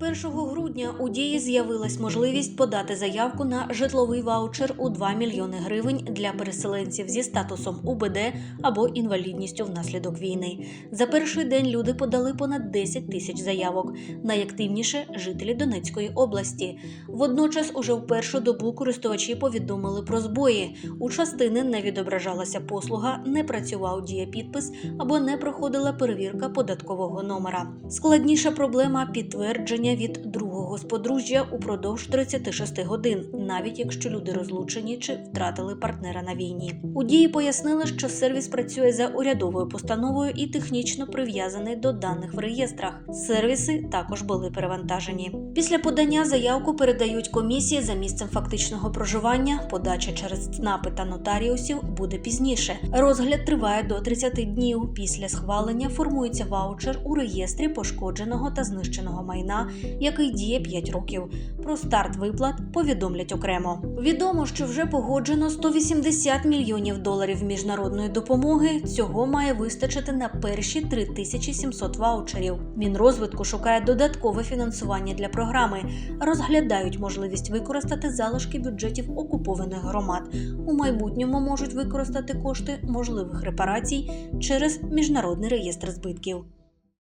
1 грудня у дії з'явилась можливість подати заявку на житловий ваучер у 2 мільйони гривень для переселенців зі статусом УБД або інвалідністю внаслідок війни. За перший день люди подали понад 10 тисяч заявок. Найактивніше жителі Донецької області. Водночас, уже в першу добу користувачі повідомили про збої. У частини не відображалася послуга, не працював дієпідпис або не проходила перевірка податкового номера. Складніша проблема підтвердження від другого з подружжя упродовж 36 годин, навіть якщо люди розлучені чи втратили партнера на війні. У дії пояснили, що сервіс працює за урядовою постановою і технічно прив'язаний до даних в реєстрах. Сервіси також були перевантажені. Після подання заявку передають комісії за місцем фактичного проживання. Подача через ЦНАПи та нотаріусів буде пізніше. Розгляд триває до 30 днів. Після схвалення формується ваучер у реєстрі пошкодженого та знищеного майна, який діє 5 років. Про старт виплат повідомлять окремо. Відомо, що вже погоджено 180 мільйонів доларів міжнародної допомоги. Цього має вистачити на перші 3700 ваучерів. Мінрозвитку шукає додаткове фінансування для програми. Розглядають можливість використати залишки бюджетів окупованих громад. У майбутньому можуть використати кошти можливих репарацій через міжнародний реєстр збитків.